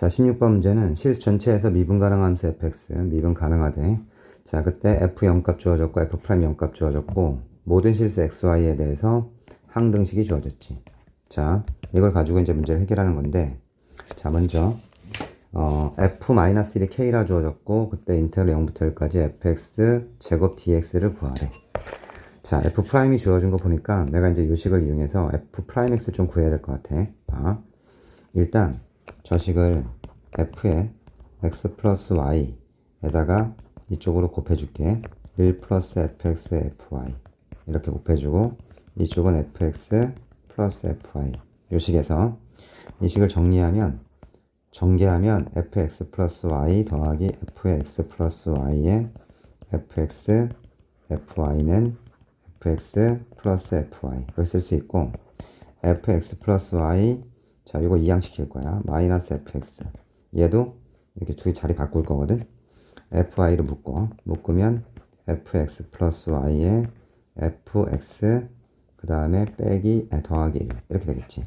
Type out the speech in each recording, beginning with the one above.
자, 16번 문제는 실수 전체에서 미분 가능 함수 fx, 미분 가능하대. 자, 그때 f 0값 주어졌고 f 프라임 0값 주어졌고 모든 실수 xy에 대해서 항등식이 주어졌지. 자, 이걸 가지고 이제 문제를 해결하는 건데 자, 먼저 어, f-1이 k라 주어졌고 그때 인테그럴 0부터 1까지 fx 제곱 dx를 구하래. 자, f 프라임이 주어진 거 보니까 내가 이제 요식을 이용해서 f 프라임 x를 좀 구해야 될 것 같아. 봐. 일단 저식을 f에 x 플러스 y에다가 이쪽으로 곱해줄게. 1 플러스 fx fy. 이렇게 곱해주고 이쪽은 fx 플러스 fy. 요 식에서 이 식을 정리하면 전개하면 fx 플러스 y 더하기 fx 플러스 y의 fx fy는 fx 플러스 fy. 이렇게 쓸 수 있고 fx 플러스 y 자 이거 이항시킬 거야. 마이너스 fx. 얘도 이렇게 두 개 자리 바꿀 거거든. fy를 묶어. 묶으면 fx 플러스 y에 fx 그 다음에 빼기 아, 더하기 1 이렇게 되겠지.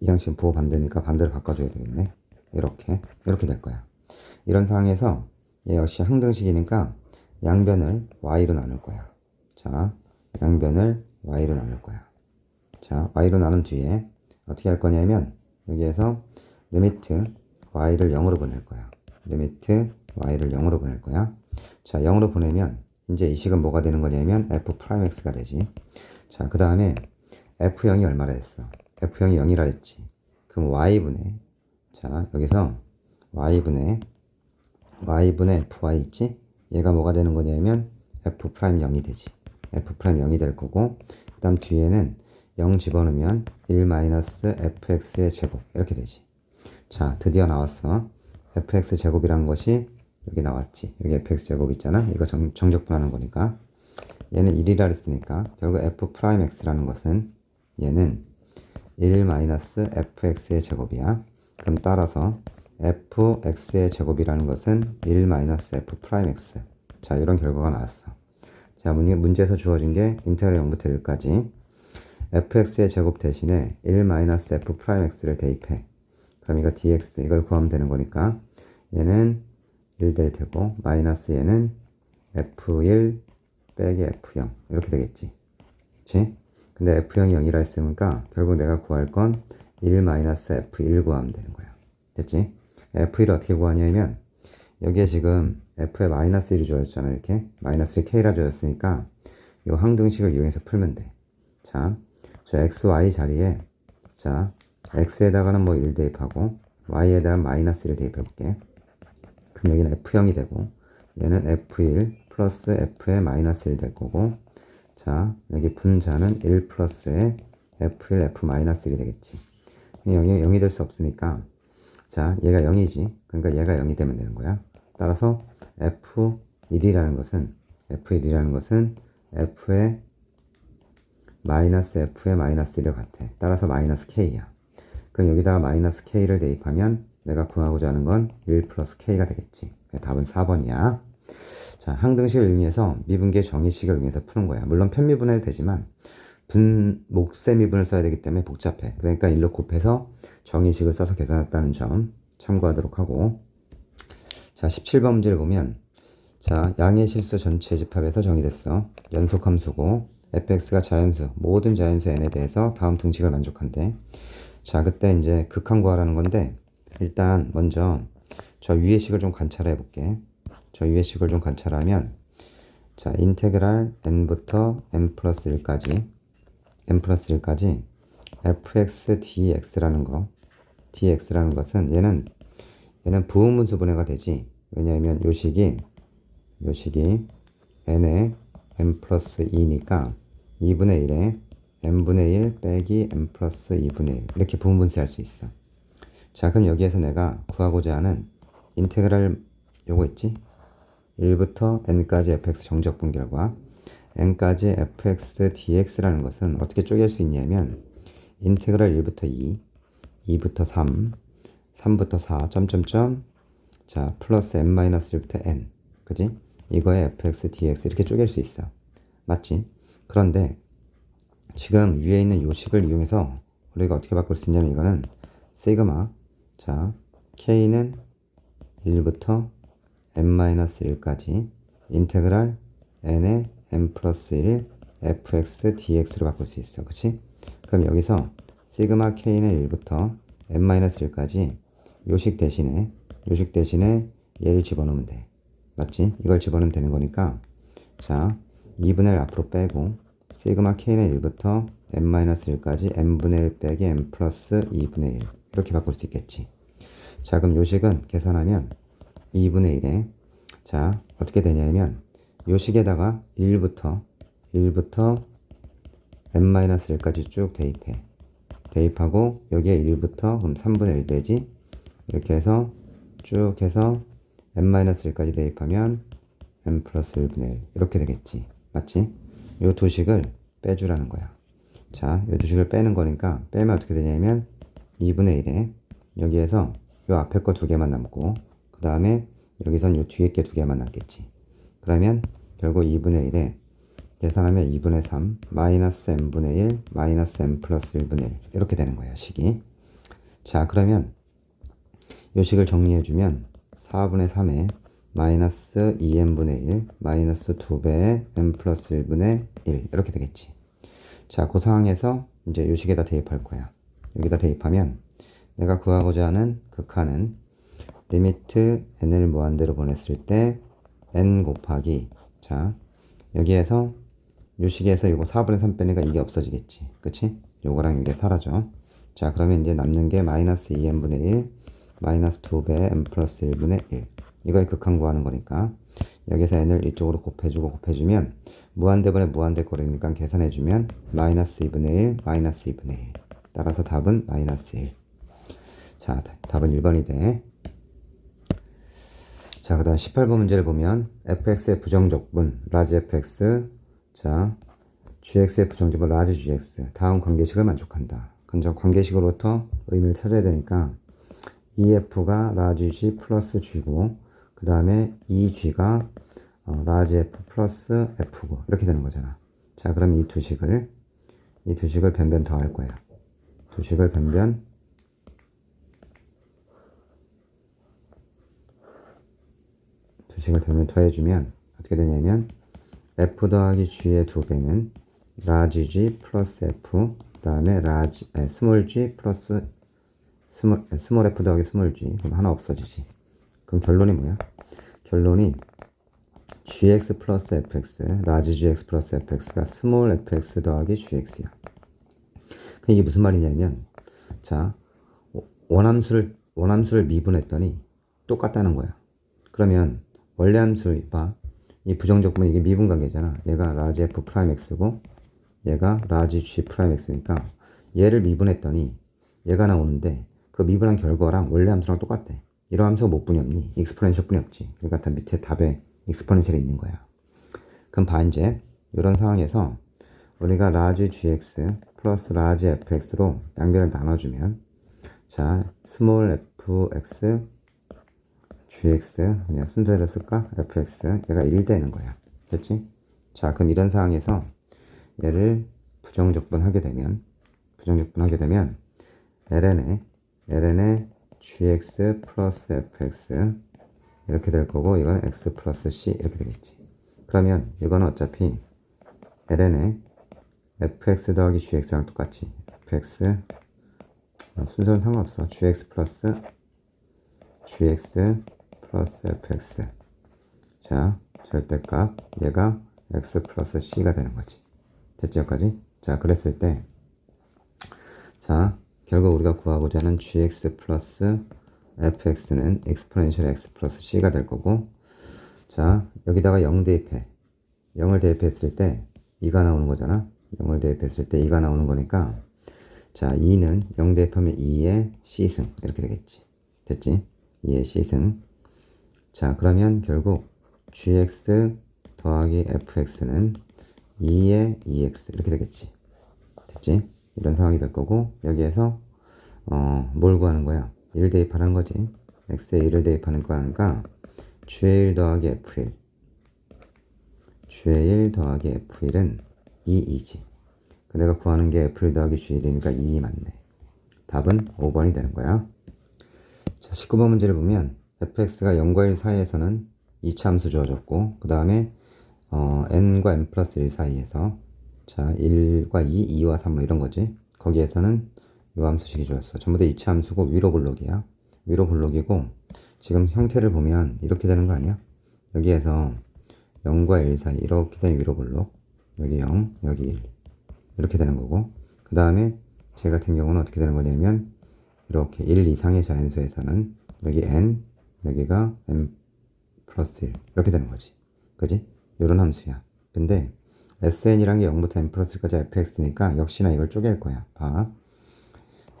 이항식 보호 반대니까 반대로 바꿔줘야 되겠네. 이렇게. 이렇게 될 거야. 이런 상황에서 얘 역시 항등식이니까 양변을 y로 나눌 거야. 자 양변을 y로 나눌 거야 자 y로 나눈 뒤에 어떻게 할 거냐면 여기에서 리미트 y를 0으로 보낼 거야. 리미트 y를 0으로 보낼 거야. 자 0으로 보내면 이제 이 식은 뭐가 되는 거냐면 f 프라임 x가 되지. 자 그 다음에 f0이 얼마라 했어? f0이 0이라 했지. 그럼 y분의 자 여기서 y분의 y분의 fy 있지? 얘가 뭐가 되는 거냐면 f 프라임 0이 되지. f 프라임 0이 될 거고 그 다음 뒤에는 0 집어넣으면 1 마이너스 fx의 제곱. 이렇게 되지. 자 드디어 나왔어. fx 제곱이란 것이 여기 나왔지. 여기 fx 제곱 있잖아. 이거 정, 정적분하는 거니까. 얘는 1이라 했으니까 결국 f 프라임 x라는 것은 얘는 1 마이너스 fx의 제곱이야. 그럼 따라서 fx의 제곱이라는 것은 1 마이너스 f 프라임 x. 자 이런 결과가 나왔어. 자 문제, 문제에서 주어진 게 인테그럴 0부터 1까지 fx의 제곱 대신에 1 마이너스 f 프라임 x를 대입해. 그럼 이거 dx 이걸 구하면 되는 거니까 얘는 1 될 테고 마이너스 얘는 f1 빼기 f0 이렇게 되겠지. 그치? 근데 f0이 0이라 했으니까 결국 내가 구할 건 1 마이너스 f1 구하면 되는 거야. 됐지? f1을 어떻게 구하냐면 여기에 지금 f에 마이너스 1이 주어졌잖아 이렇게. 마이너스 1 k라 주어졌으니까 이 항등식을 이용해서 풀면 돼 자 저 x, y 자리에 자 x에다가는 뭐 1 대입하고 y에다가 마이너스 1을 대입해 볼게. 그럼 여기는 f0이 되고 얘는 f1 플러스 f의 마이너스 1 될 거고 자 여기 분자는 1 플러스의 f1 f 마이너스 1이 되겠지. 0이 0이 될 수 없으니까 자 얘가 0이지. 그러니까 얘가 0이 되면 되는 거야. 따라서 f1이라는 것은 f1이라는 것은 f의 마이너스 f의 마이너스 1과 같아. 따라서 마이너스 k야. 그럼 여기다가 마이너스 k를 대입하면 내가 구하고자 하는 건 1 플러스 k가 되겠지. 답은 4번이야. 자 항등식을 이용해서 미분계 정의식을 이용해서 푸는 거야. 물론 편미분해도 되지만 분 목세 미분을 써야 되기 때문에 복잡해. 그러니까 1로 곱해서 정의식을 써서 계산했다는 점 참고하도록 하고. 자 17번 문제를 보면 자 양의 실수 전체 집합에서 정의됐어. 연속함수고 fx가 자연수 모든 자연수 n에 대해서 다음 등식을 만족한대. 자 그때 이제 극한 구하라는 건데 일단 먼저 저 위의 식을 좀 관찰해 볼게. 저 위의 식을 좀 관찰하면 자 인테그랄 n부터 n 플러스 1까지 n 플러스 1까지 fx dx라는 거 dx라는 것은 얘는 얘는 부분분수 분해가 되지. 왜냐하면 요 식이 요 식이 n에 n 플러스 2니까 2분의 1에 n분의 1 빼기 n 플러스 2분의 1 이렇게 부분 분수할 수 있어. 자 그럼 여기에서 내가 구하고자 하는 인테그랄 요거 있지? 1부터 n까지 fx 정적분 결과 n까지 fx dx라는 것은 어떻게 쪼갤 수 있냐면 인테그랄 1부터 2 2부터 3 3부터 4 점점점. 자 플러스 n-1부터 n. 그지? 이거에 fx dx 이렇게 쪼갤 수 있어. 맞지 그런데 지금 위에 있는 요식을 이용해서 우리가 어떻게 바꿀 수 있냐면 이거는 시그마 자 k는 1부터 n-1까지 인테그랄 n의 n 플러스 1 fx dx로 바꿀 수 있어 그치? 그럼 여기서 시그마 k는 1부터 n-1까지 요식 대신에 요식 대신에 얘를 집어넣으면 돼 맞지? 이걸 집어넣으면 되는 거니까 자 2분의 1 앞으로 빼고 시그마 k는 1부터 n-1까지 n분의 1 빼기 n 플러스 2분의 1 이렇게 바꿀 수 있겠지. 자 그럼 요식은 계산하면 2분의 1에 자 어떻게 되냐면 요식에다가 1부터 1부터 n-1까지 쭉 대입해. 대입하고 여기에 1부터 그럼 3분의 1 되지? 이렇게 해서 쭉 해서 n-1까지 대입하면 n 플러스 1분의 1 이렇게 되겠지. 맞지? 요 두 식을 빼주라는 거야. 자, 요 두 식을 빼는 거니까 빼면 어떻게 되냐면 2분의 1에 여기에서 요 앞에 거 두 개만 남고 그 다음에 여기선 요 뒤에 게 두 개만 남겠지. 그러면 결국 2분의 1에 계산하면 2분의 3 마이너스 n분의 1 마이너스 n 플러스 1분의 1 이렇게 되는 거야 식이. 자 그러면 요 식을 정리해주면 4분의 3에 마이너스 2n분의 1 마이너스 2배의 n 플러스 1분의 1 이렇게 되겠지. 자 그 상황에서 이제 요 식에다 대입할 거야. 여기다 대입하면 내가 구하고자 하는 극한은 리미트 n을 무한대로 보냈을 때 n 곱하기. 자 여기에서 요 식에서 요거 4분의 3 빼니까 이게 없어지겠지. 그치? 요거랑 이게 사라져. 자 그러면 이제 남는 게 마이너스 2n분의 1 마이너스 2배 n 플러스 1분의 1 이거의 극한 구하는 거니까 여기서 n을 이쪽으로 곱해주고 곱해주면 무한대분의 무한대꼴이니까 계산해주면 마이너스 2분의 1 마이너스 2분의 1 따라서 답은 마이너스 1 자, 답은 1번이 돼. 자, 그 다음 18번 문제를 보면 fx의 부정적분 라지 fx 자, gx의 부정적분 라지 gx 다음 관계식을 만족한다. 근접 관계식으로부터 의미를 찾아야 되니까 ef가 라지 g 플러스 g고 그 다음에 2g가 어, 라지 f 플러스 f고 이렇게 되는 거잖아. 자, 그럼 이 두 식을 이 두 식을 변변 더할 거야. 두 식을 변변 두 식을 더면 더해주면 어떻게 되냐면 f 더하기 g의 두 배는 라지 g 플러스 f 그 다음에 라지 아니, 스몰 g 플러스 스몰, 스몰 f 더하기 스몰 g 그럼 하나 없어지지 그럼 결론이 뭐야? 결론이 gx 플러스 fx 라지 gx 플러스 fx가 스몰 fx 더하기 gx야 그 이게 무슨 말이냐면 자 원함수를 원함수를 미분했더니 똑같다는 거야 그러면 원래 함수 봐. 이 부정적분 이게 미분 관계잖아. 얘가 라지 f 프라임 x고 얘가 라지 g 프라임 x니까 얘를 미분했더니 얘가 나오는데 그 미분한 결과랑 원래 함수랑 똑같대. 이런 함수가 못 분이 없니? 익스포넨셜 뿐이 없지. 그러니까 다 밑에 답에 익스포넨셜이 있는 거야. 그럼 반제 이런 상황에서 우리가 라지 gx 플러스 라지 fx로 양변을 나눠주면 자 스몰 fx gx 그냥 순서대로 쓸까? fx 얘가 1 되는 거야 됐지? 자 그럼 이런 상황에서 얘를 부정적분 하게 되면 부정적분 하게 되면 ln에 ln에 gx 플러스 fx 이렇게 될 거고 이건 x 플러스 c 이렇게 되겠지. 그러면 이거는 어차피 ln에 fx 더하기 gx랑 똑같이 fx 어, 순서는 상관없어. gx 플러스 gx 플러스 fx. 자 절대값 얘가 x 플러스 c가 되는 거지. 됐죠 여기까지? 자 그랬을 때 자 결국 우리가 구하고자 하는 gx 플러스 fx는 exponential x 플러스 c가 될 거고 자 여기다가 0 대입해. 0을 대입했을 때 2가 나오는 거잖아. 0을 대입했을 때 2가 나오는 거니까 자 2는 0 대입하면 2의 c승 이렇게 되겠지. 됐지? 2의 c승. 자 그러면 결국 gx 더하기 fx는 2의 2x 이렇게 되겠지. 됐지 이런 상황이 될 거고 여기에서 어, 뭘 구하는 거야? 1 대입하는 거지. X에 1을 대입하는 거니까 g의 1 더하기 f1 g의 1 더하기 f1은 2이지. 그 내가 구하는 게 f1 더하기 g1이니까 2 맞네. 답은 5번이 되는 거야. 자, 19번 문제를 보면 fx가 0과 1 사이에서는 2차 함수 주어졌고 그 다음에 어, n과 n 플러스 1 사이에서 자 1과 2, 2와 3 뭐 이런 거지. 거기에서는 요 함수식이 주었어. 전부 다 2차 함수고 위로 볼록이야. 위로 볼록이고 지금 형태를 보면 이렇게 되는 거 아니야? 여기에서 0과 1 사이 이렇게 된 위로 볼록. 여기 0 여기 1 이렇게 되는 거고. 그 다음에 제 같은 경우는 어떻게 되는 거냐면 이렇게 1 이상의 자연수에서는 여기 n 여기가 n 플러스 1 이렇게 되는 거지. 그지? 요런 함수야. 근데 sn이란 게 0부터 n 플러스 1까지 fx니까 역시나 이걸 쪼갤 거야. 봐.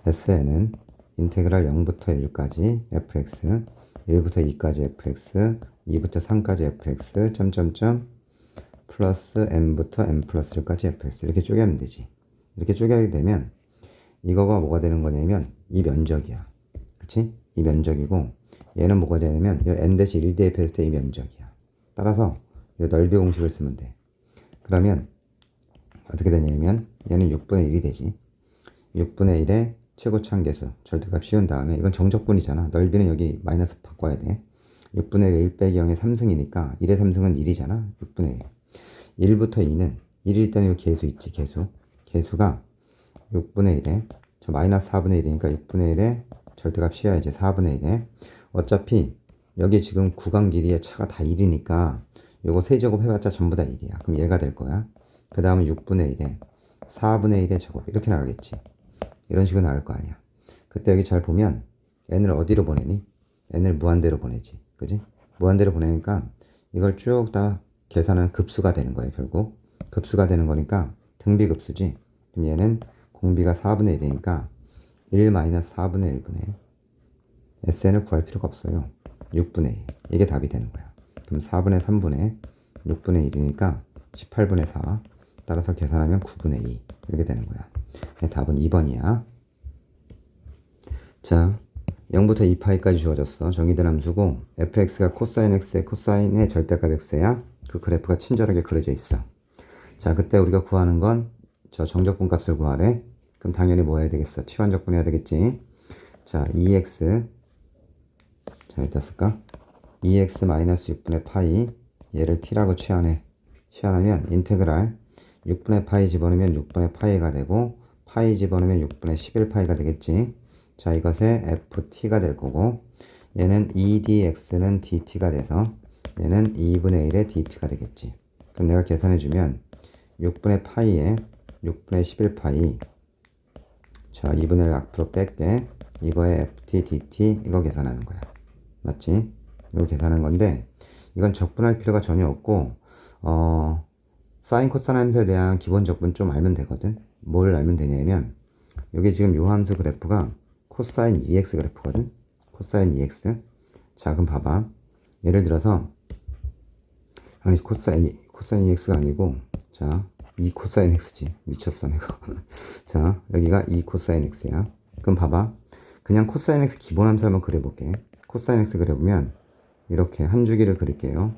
Sn은 인테그랄 0부터 1까지 fx 1부터 2까지 fx 2부터 3까지 fx 점점점 플러스 n부터 n 플러스 1까지 fx 이렇게 쪼개면 되지. 이렇게 쪼개게 되면 이거가 뭐가 되는 거냐면 이 면적이야. 그치? 이 면적이고 얘는 뭐가 되냐면 이 n-1 대입했을 때 이 면적이야. 따라서 이 넓이 공식을 쓰면 돼 그러면 어떻게 되냐면 얘는 6분의 1이 되지. 6분의 1의 최고차항 계수 절대값 씌운 다음에 이건 정적분이잖아. 넓이는 여기 마이너스 바꿔야 돼. 6분의 1 빼기 0의 3승이니까 1의 3승은 1이잖아. 6분의 1 1부터 2는 1일 때는 이 계수 있지 계수. 계수가 6분의 1에 저 마이너스 4분의 1이니까 6분의 1에 절대값 씌워야지 4분의 1에 어차피 여기 지금 구간 길이의 차가 다 1이니까 요거 세제곱 해봤자 전부 다 1이야. 그럼 얘가 될 거야. 그 다음에 6분의 1에 4분의 1의 제곱. 이렇게 나가겠지. 이런 식으로 나올 거 아니야. 그때 여기 잘 보면 n을 어디로 보내니? n을 무한대로 보내지. 그지? 무한대로 보내니까 이걸 쭉 다 계산은 급수가 되는 거예요 결국. 급수가 되는 거니까 등비급수지. 그럼 얘는 공비가 4분의 1이니까 1 마이너스 4분의 1분의 SN을 구할 필요가 없어요. 6분의 1 이게 답이 되는 거야 그럼 4분의 3분의 6분의 1이니까 18분의 4 따라서 계산하면 9분의 2 이렇게 되는 거야. 네, 답은 2번이야. 자 0부터 2파이까지 주어졌어. 정의된 함수고 fx가 코사인 x의 코사인의 절대값 x야. 그 그래프가 친절하게 그려져 있어. 자 그때 우리가 구하는 건 저 정적분 값을 구하래. 그럼 당연히 뭐 해야 되겠어? 치환적분 해야 되겠지? 자 2x 자 일단 쓸까 2x 마이너스 6분의 파이 얘를 t라고 치환해 치환하면 인테그랄 6분의 파이 집어넣으면 6분의 파이가 되고 파이 집어넣으면 6분의 11 파이가 되겠지. 자 이것의 ft가 될 거고 얘는 2dx는 dt가 돼서 얘는 2분의 1의 dt가 되겠지. 그럼 내가 계산해 주면 6분의 파이에 6분의 11 파이 자 2분의 1 앞으로 뺄게. 이거의 ft dt 이거 계산하는 거야. 맞지? 이거 계산한 건데 이건 적분할 필요가 전혀 없고 어 사인 코사인 함수에 대한 기본 적분 좀 알면 되거든. 뭘 알면 되냐면 여기 지금 요 함수 그래프가 코사인 2x 그래프거든. 코사인 2x 자 그럼 봐봐. 예를 들어서 아니 코사인 코사인 2x가 아니고 자 2 코사인 x지. 미쳤어 내가. 자 여기가 2 코사인 x야. 그럼 봐봐. 그냥 코사인 x 기본 함수 한번 그려볼게. 코사인 x 그려보면 이렇게 한 주기를 그릴게요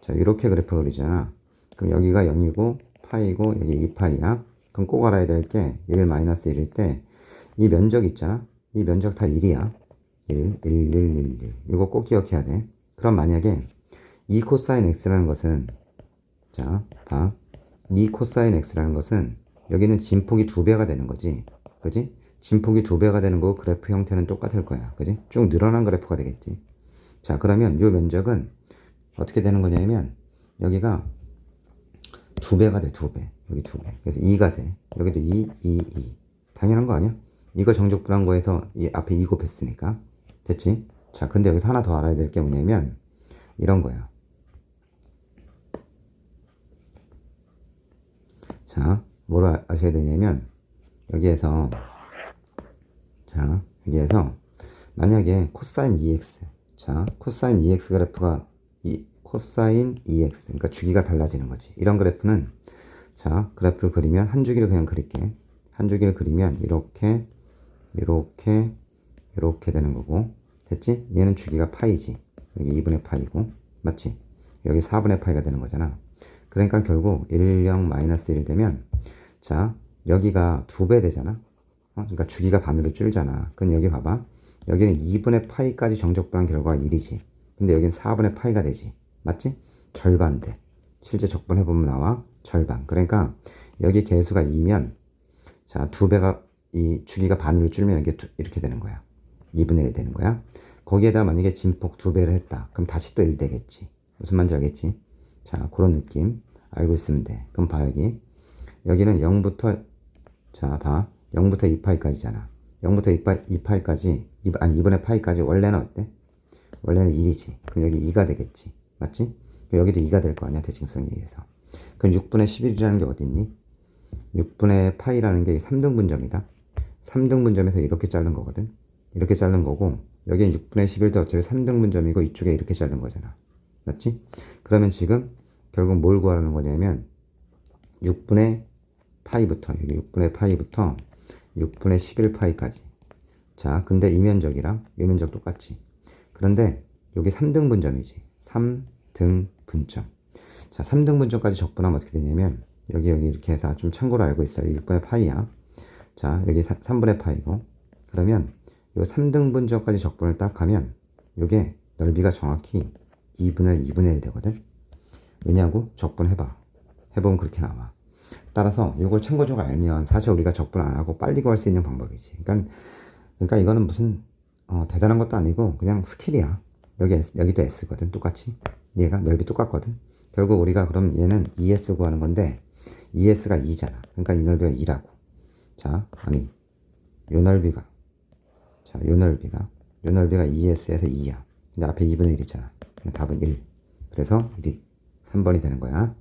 자 이렇게 그래프 그리잖아 그럼 여기가 0이고 파이고 여기 2파이야 그럼 꼭 알아야 될 게 1 마이너스 1일 때 이 면적 있잖아 이 면적 다 1이야 1 1 1 1 1 이거 꼭 기억해야 돼 그럼 만약에 2 코사인 x라는 것은 자, 봐. 2 코사인 x라는 것은 여기는 진폭이 두 배가 되는 거지. 그지? 진폭이 두 배가 되는 거고 그래프 형태는 똑같을 거야. 그지? 쭉 늘어난 그래프가 되겠지. 자, 그러면 이 면적은 어떻게 되는 거냐면 여기가 두 배가 돼, 두 배. 여기 두 배. 그래서 2가 돼. 여기도 2, 2, 2. 당연한 거 아니야? 이거 정적분한 거에서 이 앞에 2 곱했으니까. 됐지? 자, 근데 여기서 하나 더 알아야 될 게 뭐냐면 이런 거야. 자, 뭐로 아- 아셔야 되냐면, 여기에서, 자, 여기에서, 만약에 코사인 2x, 자, 코사인 2x 그래프가, 이, 코사인 2x, 그러니까 주기가 달라지는 거지. 이런 그래프는, 자, 그래프를 그리면, 한 주기를 그냥 그릴게. 한 주기를 그리면, 이렇게, 이렇게, 이렇게 되는 거고, 됐지? 얘는 주기가 파이지. 여기 2분의 파이고, 맞지? 여기 4분의 파이가 되는 거잖아. 그러니까 결국 1, 0, 마이너스 1 되면 자 여기가 두 배 되잖아 어? 그러니까 주기가 반으로 줄잖아. 그럼 여기 봐봐. 여기는 2분의 파이까지 정적분한 결과가 1이지. 근데 여기는 4분의 파이가 되지. 맞지? 절반 돼. 실제 적분해보면 나와. 절반. 그러니까 여기 개수가 2면 자, 두 배가 이 주기가 반으로 줄면 이게 두- 이렇게 되는 거야. 2분의 1 되는 거야. 거기에다 만약에 진폭 두 배를 했다. 그럼 다시 또 1 되겠지. 무슨 말인지 알겠지? 자, 그런 느낌 알고 있으면 돼. 그럼 봐 여기. 여기는 0부터 자, 봐. 0부터 2파이까지잖아. 0부터 2파, 2파이까지, 2, 아니 2분의 파이까지 원래는 어때? 원래는 1이지. 그럼 여기 2가 되겠지. 맞지? 여기도 2가 될 거 아니야, 대칭성에 의해서. 그럼 6분의 11이라는 게 어디 있니? 6분의 파이라는 게 3등분점이다. 3등분점에서 이렇게 자른 거거든. 이렇게 자른 거고, 여기는 6분의 11도 어차피 3등분점이고, 이쪽에 이렇게 자른 거잖아. 맞지? 그러면 지금 결국 뭘 구하라는 거냐면, 6분의 파이부터, 여기 6분의 파이부터 6분의 11파이까지. 자, 근데 이 면적이랑 이 면적 똑같지. 그런데 여기 3등 분점이지. 3등 분점. 자, 3등 분점까지 적분하면 어떻게 되냐면 여기 여기 이렇게 해서 좀 참고로 알고 있어요. 6분의 파이야. 자, 여기 3분의 파이고. 그러면 요 3등 분점까지 적분을 딱 하면 요게 넓이가 정확히 2분의 2분의 1 되거든. 왜냐고? 적분해봐. 해보면 그렇게 나와. 따라서 이걸 참고적으로 알면 사실 우리가 적분 안 하고 빨리 구할 수 있는 방법이지. 그러니까 그러니까 이거는 무슨 어, 대단한 것도 아니고 그냥 스킬이야. 여기 S, 여기도 S거든. 똑같이. 얘가 넓이 똑같거든. 결국 우리가 그럼 얘는 2S 구하는 건데 2S가 2잖아. 그러니까 이 넓이가 2라고. 자, 아니 요 넓이가 자, 요 넓이가 요 넓이가 2S에서 2야. 근데 앞에 2분의 1 있잖아. 답은 1. 그래서 1이 3번이 되는 거야.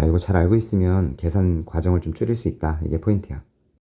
자, 이거 잘 알고 있으면 계산 과정을 좀 줄일 수 있다. 이게 포인트야.